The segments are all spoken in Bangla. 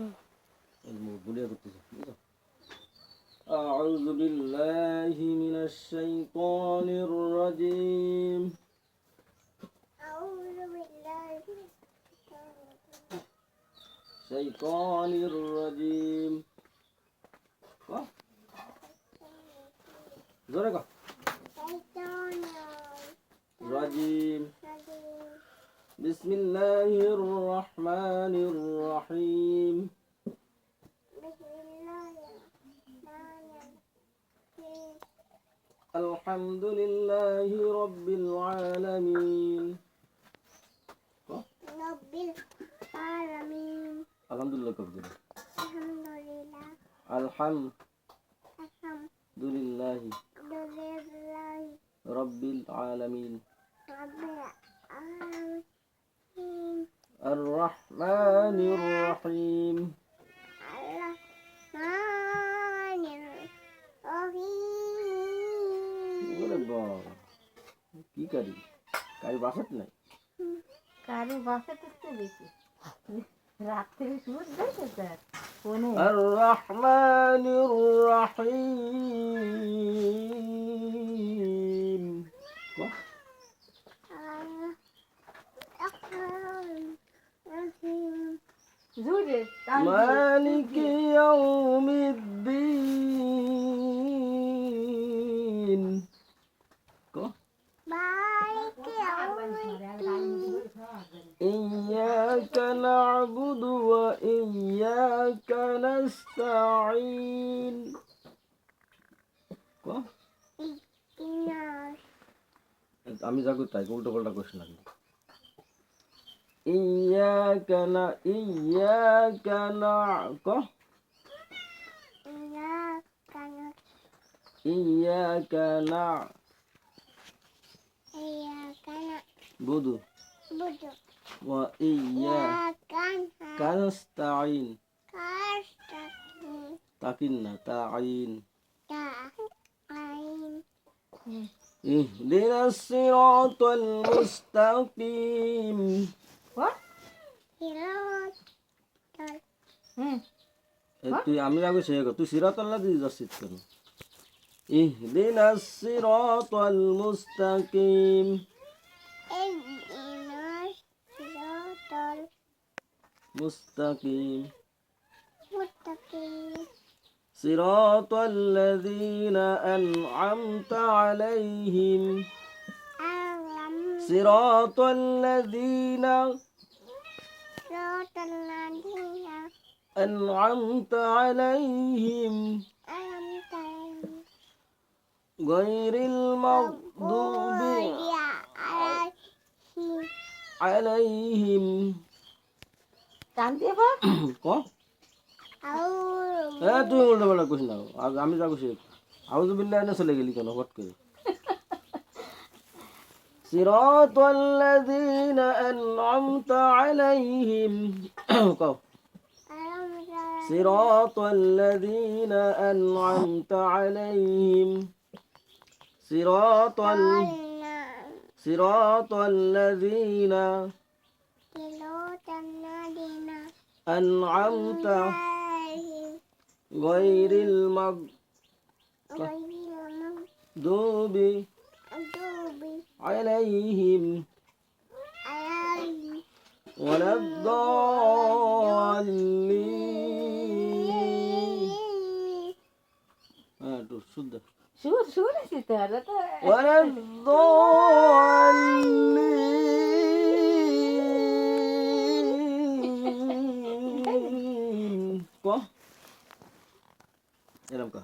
آه. أعوذ بالله من الشيطان الرجيم. أعوذ بالله الشيطان الرجيم. آه. زرقة الشيطان الرجيم. بسم الله الرحمن الرحيم. بسم الله الرحمن الرحيم الحمد لله رب العالمين. رب العالمين الحمد لله كبير الحمد لله الحمد الحمد لله رب العالمين. الرحمن الرحيم الرحمن الرحيم ওরে বাবা কি করি কারি বাসাত নাই কারো বাসা করতে বেশি রাত্রে সুদ দেখে স্যার ফোনে الرحمن الرحيم مالك يوم الدين مالك يوم الدين إياك نعبد وإياك نستعين النار আমি যা করতে উল্টো পাল্টা কোশ্চেন লাগবে iyyaka na iyyaka na'budu. Iyyaka na iyyaka na iyyaka na budu. Budu wa iyyaka Takin takinna ta'in. Ta'in. اهدنا الصراط المستقيم তুই আমি আগে সে তুই সিরাত আল্লাহ দিয়ে যাচ্ছিস কেন اهدنا الصراط المستقيم اهدنا الصراط مستقيم المستقيم صراط الذين أنعمت عليهم ألم صراط الذين صراط الذين أنعمت عليهم أنعمت عليهم غير المغضوب غير عليهم عليهم টান দিয়ে পর ক أعوذ হ্যাঁ তুই উল্টো পাল্টা করিস না আগ- আমি যাবো সে আউযু বিল্লাহ না চলে গেলি কেন হট করে صراط الذين أنعمت عليهم. صراط الذين أنعمت عليهم. صراط ال... صراط الذين أنعمت عليهم غير المغضوب غير المغضوب عليهم عليهم ولا الضالين হ্যাঁ একটু শুদ্ধ সুর সুর আছে তো আর তো ولا الضالين ক এরকম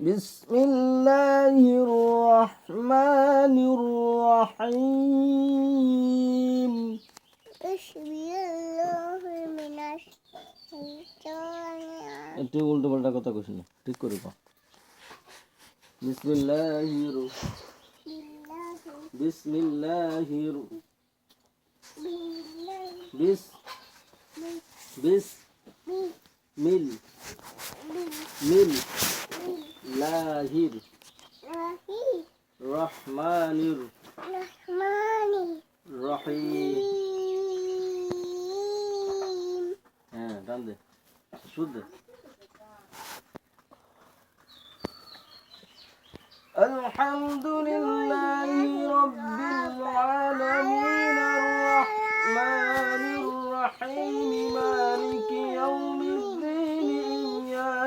بسم الله الرحمن الرحيم بسم الله من الشيطان একটু উল্টো পাল্টা কথা কইস না ঠিক করে কও বিসমিল্লাহির বিসমিল্লাহির বিস বিস مل. مل. لاهير. رحمن رحمن رحيم. ها دندن شد. الحمد لله.